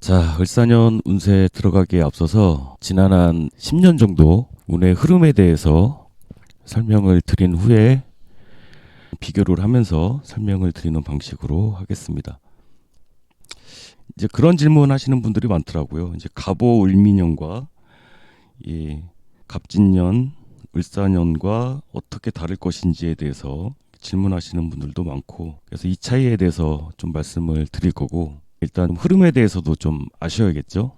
자, 을사년 운세 들어가기에 앞서서 지난 한 10년 정도 운의 흐름에 대해서 설명을 드린 후에 비교를 하면서 설명을 드리는 방식으로 하겠습니다. 이제 그런 질문 하시는 분들이 많더라고요. 이제 갑오 을미년과 이 갑진년, 을사년과 어떻게 다를 것인지에 대해서 질문하시는 분들도 많고 그래서 이 차이에 대해서 좀 말씀을 드릴 거고 일단 흐름에 대해서도 좀 아셔야겠죠.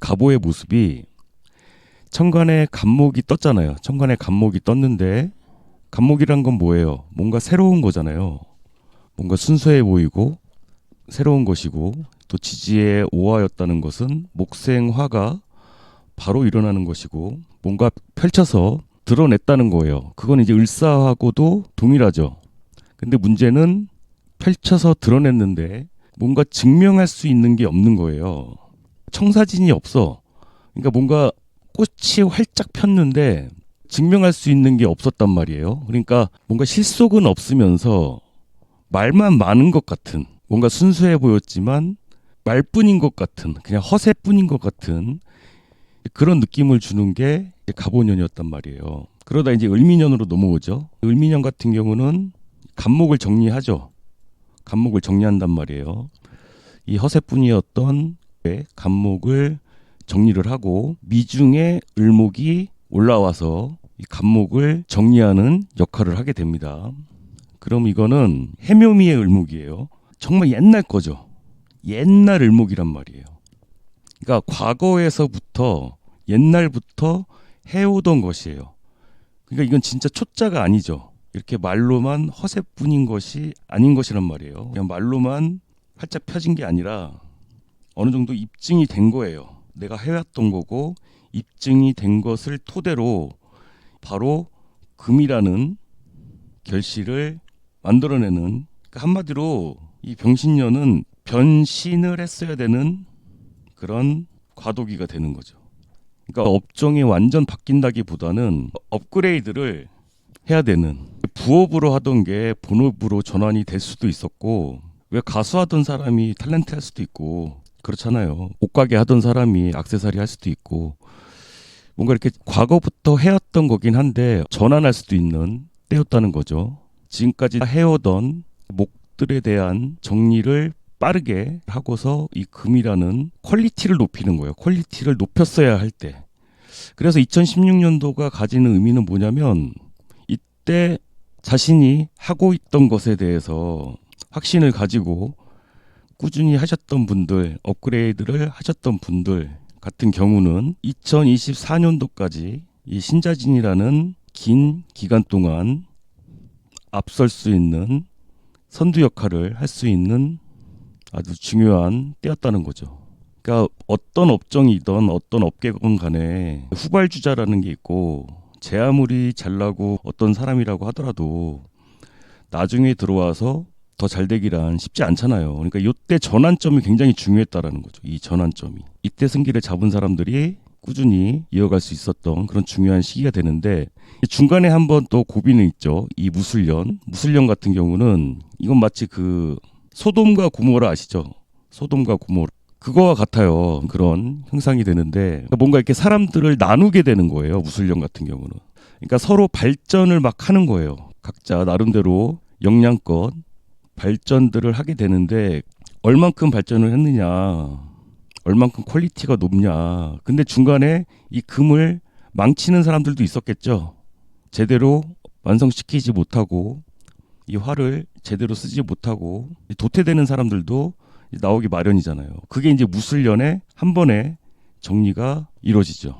갑오의 모습이 천간에 갑목이 떴잖아요. 천간에 갑목이 떴는데 갑목이란 건 뭐예요? 뭔가 새로운 거잖아요. 뭔가 순수해 보이고 새로운 것이고 또 지지에 오하였다는 것은 목생화가 바로 일어나는 것이고 뭔가 펼쳐서 드러냈다는 거예요. 그건 이제 을사하고도 동일하죠. 근데 문제는 펼쳐서 드러냈는데 뭔가 증명할 수 있는 게 없는 거예요. 청사진이 없어. 그러니까 뭔가 꽃이 활짝 폈는데 증명할 수 있는 게 없었단 말이에요. 그러니까 뭔가 실속은 없으면서 말만 많은 것 같은 뭔가 순수해 보였지만 말뿐인 것 같은 그냥 허세뿐인 것 같은 그런 느낌을 주는 게 갑오년이었단 말이에요. 그러다 이제 을미년으로 넘어오죠. 을미년 같은 경우는 간목을 정리하죠. 간목을 정리한단 말이에요. 이 허세뿐이었던 간목을 정리를 하고 미중에 을목이 올라와서 이 간목을 정리하는 역할을 하게 됩니다. 그럼 이거는 해묘미의 을목이에요. 정말 옛날 거죠. 옛날 을목이란 말이에요. 그러니까 과거에서부터 옛날부터 해오던 것이에요. 그러니까 이건 진짜 초짜가 아니죠. 이렇게 말로만 허세뿐인 것이 아닌 것이란 말이에요. 그냥 말로만 활짝 펴진 게 아니라 어느 정도 입증이 된 거예요. 내가 해왔던 거고 입증이 된 것을 토대로 바로 금이라는 결실을 만들어내는 그러니까 한마디로 이 병신년은 변신을 했어야 되는 그런 과도기가 되는 거죠. 그러니까 업종이 완전 바뀐다기보다는 업그레이드를 해야 되는 부업으로 하던 게 본업으로 전환이 될 수도 있었고 왜 가수 하던 사람이 탤런트 할 수도 있고 그렇잖아요. 옷가게 하던 사람이 악세사리 할 수도 있고 뭔가 이렇게 과거부터 해왔던 거긴 한데 전환할 수도 있는 때였다는 거죠. 지금까지 해오던 목들에 대한 정리를 빠르게 하고서 이 금이라는 퀄리티를 높이는 거예요. 퀄리티를 높였어야 할 때. 그래서 2016년도가 가지는 의미는 뭐냐면 이때 자신이 하고 있던 것에 대해서 확신을 가지고 꾸준히 하셨던 분들, 업그레이드를 하셨던 분들 같은 경우는 2024년도까지 이 신자진이라는 긴 기간 동안 앞설 수 있는 선두 역할을 할 수 있는 아주 중요한 때였다는 거죠. 그러니까 어떤 업종이든 어떤 업계건 간에 후발주자라는 게 있고 제 아무리 잘나고 어떤 사람이라고 하더라도 나중에 들어와서 더 잘 되기란 쉽지 않잖아요. 그러니까 이때 전환점이 굉장히 중요했다라는 거죠. 이 전환점이 이때 승기를 잡은 사람들이 꾸준히 이어갈 수 있었던 그런 중요한 시기가 되는데 중간에 한번 또 고비는 있죠. 이 무술년 무술년 같은 경우는 이건 마치 그 소돔과 고모라 아시죠? 소돔과 고모라. 그거와 같아요. 그런 형상이 되는데 그러니까 뭔가 이렇게 사람들을 나누게 되는 거예요. 무술령 같은 경우는. 그러니까 서로 발전을 막 하는 거예요. 각자 나름대로 역량껏 발전들을 하게 되는데 얼만큼 발전을 했느냐, 얼만큼 퀄리티가 높냐. 근데 중간에 이 금을 망치는 사람들도 있었겠죠. 제대로 완성시키지 못하고 이 활을 제대로 쓰지 못하고 도태되는 사람들도 나오기 마련이잖아요. 그게 이제 무술년에 한 번에 정리가 이루어지죠.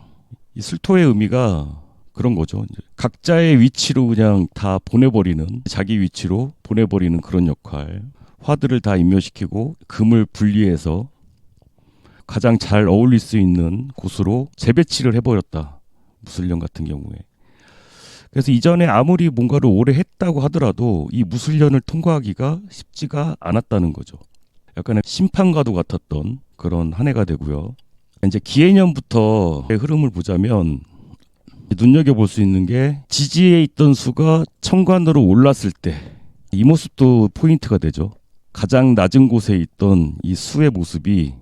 이 술토의 의미가 그런 거죠. 각자의 위치로 그냥 다 보내버리는 자기 위치로 보내버리는 그런 역할. 화들을 다 인멸시키고 금을 분리해서 가장 잘 어울릴 수 있는 곳으로 재배치를 해버렸다. 무술년 같은 경우에. 그래서 이전에 아무리 뭔가를 오래 했다고 하더라도 이 무술년을 통과하기가 쉽지가 않았다는 거죠. 약간의 심판과도 같았던 그런 한 해가 되고요. 이제 기해년부터 흐름을 보자면 눈여겨 볼 수 있는 게 지지에 있던 수가 천간으로 올랐을 때 이 모습도 포인트가 되죠. 가장 낮은 곳에 있던 이 수의 모습이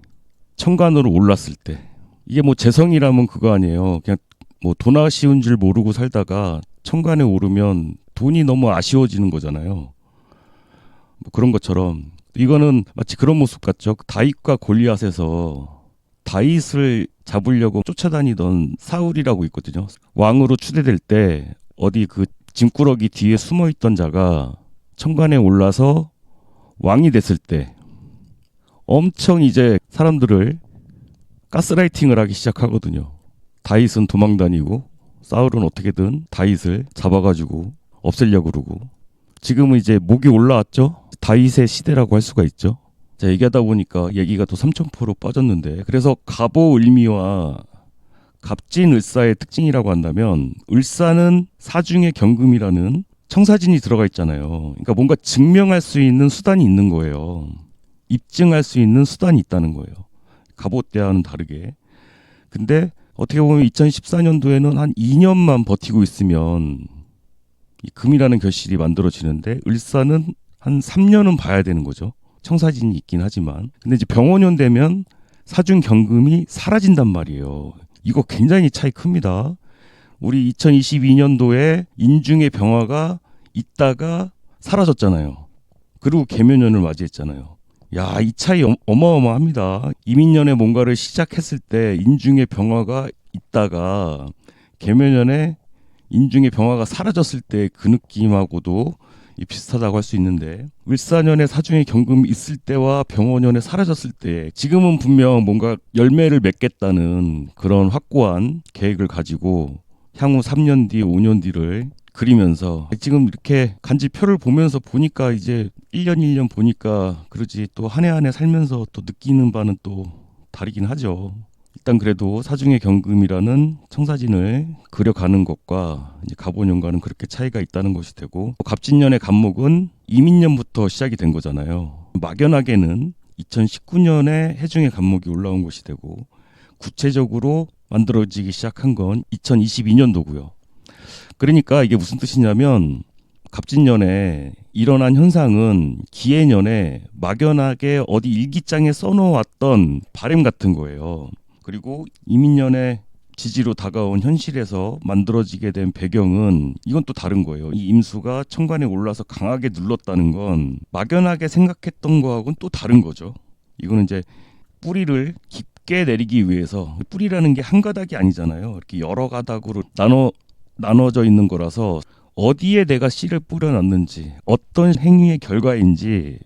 천간으로 올랐을 때 이게 뭐 재성이라면 그거 아니에요. 그냥 뭐 돈 아쉬운 줄 모르고 살다가 천간에 오르면 돈이 너무 아쉬워지는 거잖아요. 뭐 그런 것처럼 이거는 마치 그런 모습 같죠. 다윗과 골리앗에서 다윗을 잡으려고 쫓아다니던 사울이라고 있거든요. 왕으로 추대될 때 어디 그 짐꾸러기 뒤에 숨어 있던 자가 천간에 올라서 왕이 됐을 때 엄청 이제 사람들을 가스라이팅을 하기 시작하거든요. 다윗은 도망다니고 사울은 어떻게든 다윗을 잡아가지고 없애려고 그러고 지금은 이제 목이 올라왔죠. 다윗의 시대라고 할 수가 있죠. 자, 얘기하다 보니까 얘기가 또 삼천포로 빠졌는데 그래서 갑오 을미와 갑진 을사의 특징이라고 한다면 을사는 사중의 경금이라는 청사진이 들어가 있잖아요. 그러니까 뭔가 증명할 수 있는 수단이 있는 거예요. 입증할 수 있는 수단이 있다는 거예요. 갑옷 때와는 다르게. 근데 어떻게 보면 2014년도에는 한 2년만 버티고 있으면 이 금이라는 결실이 만들어지는데 을사는 한 3년은 봐야 되는 거죠. 청사진이 있긴 하지만. 근데 이제 병원년 되면 사중 경금이 사라진단 말이에요. 이거 굉장히 차이 큽니다. 우리 2022년도에 인중의 병화가 있다가 사라졌잖아요. 그리고 개면연을 맞이했잖아요. 야, 이 차이 어- 어마어마합니다. 이민년에 뭔가를 시작했을 때 인중의 병화가 있다가 개면연에 인중의 병화가 사라졌을 때 그 느낌하고도 이 비슷하다고 할 수 있는데 을사년에 사중의 경금이 있을 때와 병원년에 사라졌을 때 지금은 분명 뭔가 열매를 맺겠다는 그런 확고한 계획을 가지고 향후 3년 뒤, 5년 뒤를 그리면서 지금 이렇게 간지표를 보면서 보니까 이제 1년 1년 보니까 그러지 또 한 해 한 해 살면서 또 느끼는 바는 또 다르긴 하죠. 일단 그래도 사중의 경금이라는 청사진을 그려가는 것과 갑오년과는 그렇게 차이가 있다는 것이 되고 갑진년의 갑목은 이민년부터 시작이 된 거잖아요. 막연하게는 2019년에 해중의 갑목이 올라온 것이 되고 구체적으로 만들어지기 시작한 건 2022년도고요. 그러니까 이게 무슨 뜻이냐면 갑진년에 일어난 현상은 기해년에 막연하게 어디 일기장에 써놓았던 바램 같은 거예요. 그리고 이민년의 지지로 다가온 현실에서 만들어지게 된 배경은 이건 또 다른 거예요. 이 임수가 천간에 올라서 강하게 눌렀다는 건 막연하게 생각했던 거하고는 또 다른 거죠. 이거는 이제 뿌리를 깊게 내리기 위해서 뿌리라는 게 한 가닥이 아니잖아요. 이렇게 여러 가닥으로 나눠 나눠져 있는 거라서 어디에 내가 씨를 뿌려놨는지 어떤 행위의 결과인지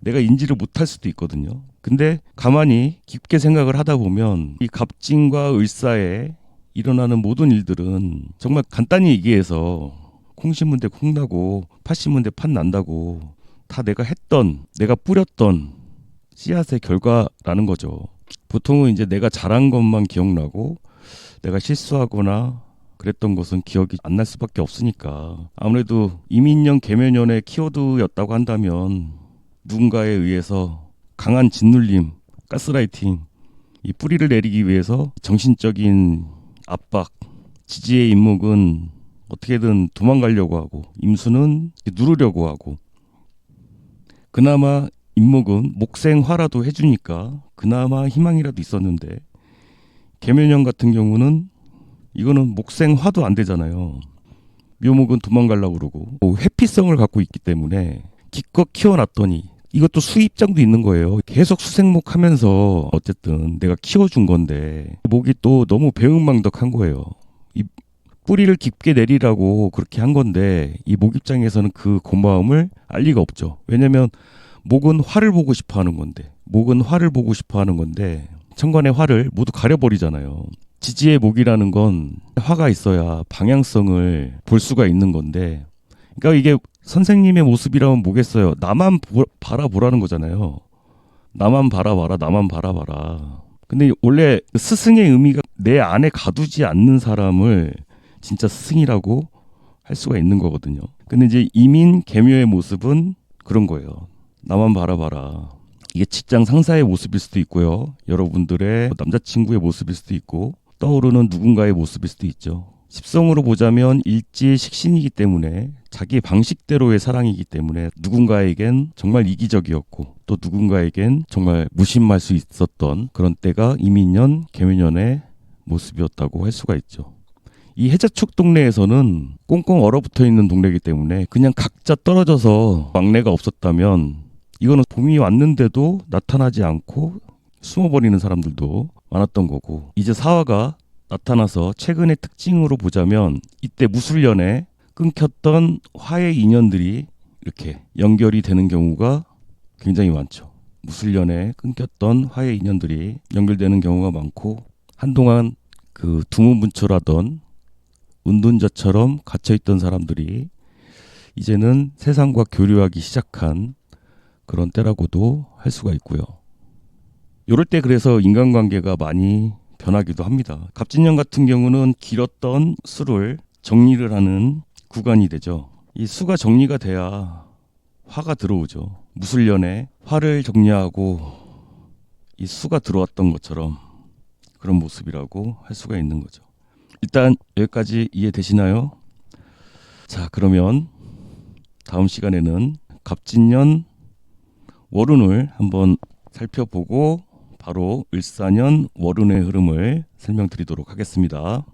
내가 인지를 못할 수도 있거든요. 근데 가만히 깊게 생각을 하다 보면 이 갑진과 을사에 일어나는 모든 일들은 정말 간단히 얘기해서 콩 심은 데 콩 나고 팥 심은 데 팥 난다고 다 내가 했던 내가 뿌렸던 씨앗의 결과라는 거죠. 보통은 이제 내가 잘한 것만 기억나고 내가 실수하거나 그랬던 것은 기억이 안 날 수밖에 없으니까 아무래도 이민년 개면연의 키워드였다고 한다면 누군가에 의해서 강한 짓눌림, 가스라이팅, 이 뿌리를 내리기 위해서 정신적인 압박, 지지의 임목은 어떻게든 도망가려고 하고 임수는 누르려고 하고 그나마 임목은 목생화라도 해주니까 그나마 희망이라도 있었는데 개면연 같은 경우는 이거는 목생화도 안 되잖아요. 묘목은 도망가려고 그러고 뭐 회피성을 갖고 있기 때문에 기껏 키워놨더니 이것도 수입장도 있는 거예요. 계속 수생목 하면서 어쨌든 내가 키워준 건데 목이 또 너무 배은망덕한 거예요. 이 뿌리를 깊게 내리라고 그렇게 한 건데 이 목 입장에서는 그 고마움을 알 리가 없죠. 왜냐면 목은 화를 보고 싶어 하는 건데 목은 화를 보고 싶어 하는 건데 천간의 화를 모두 가려버리잖아요. 지지의 목이라는 건 화가 있어야 방향성을 볼 수가 있는 건데 그러니까 이게 선생님의 모습이라면 뭐겠어요. 나만 보, 바라보라는 거잖아요. 나만 바라봐라, 나만 바라봐라. 근데 원래 스승의 의미가 내 안에 가두지 않는 사람을 진짜 스승이라고 할 수가 있는 거거든요. 근데 이제 이민 개묘의 모습은 그런 거예요. 나만 바라봐라. 이게 직장 상사의 모습일 수도 있고요. 여러분들의 남자친구의 모습일 수도 있고 떠오르는 누군가의 모습일 수도 있죠. 십성으로 보자면 일지 식신이기 때문에 자기 방식대로의 사랑이기 때문에 누군가에겐 정말 이기적이었고 또 누군가에겐 정말 무심할 수 있었던 그런 때가 이민년 개묘년의 모습이었다고 할 수가 있죠. 이 해자축 동네에서는 꽁꽁 얼어붙어 있는 동네이기 때문에 그냥 각자 떨어져서 막내가 없었다면 이거는 봄이 왔는데도 나타나지 않고 숨어버리는 사람들도 많았던 거고 이제 사화가 나타나서 최근의 특징으로 보자면 이때 무술년에 끊겼던 화의 인연들이 이렇게 연결이 되는 경우가 굉장히 많죠. 무술년에 끊겼던 화의 인연들이 연결되는 경우가 많고 한동안 그 두문분초라던 은둔자처럼 갇혀있던 사람들이 이제는 세상과 교류하기 시작한 그런 때라고도 할 수가 있고요. 요럴 때 그래서 인간관계가 많이 변하기도 합니다. 갑진년 같은 경우는 길었던 수를 정리를 하는 구간이 되죠. 이 수가 정리가 돼야 화가 들어오죠. 무술년에 화를 정리하고 이 수가 들어왔던 것처럼 그런 모습이라고 할 수가 있는 거죠. 일단 여기까지 이해되시나요? 자, 그러면 다음 시간에는 갑진년 월운을 한번 살펴보고 바로 을사년 월운의 흐름을 설명드리도록 하겠습니다.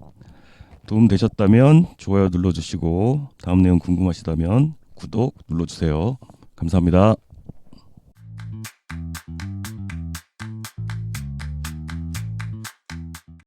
도움 되셨다면 좋아요 눌러주시고 다음 내용 궁금하시다면 구독 눌러주세요. 감사합니다.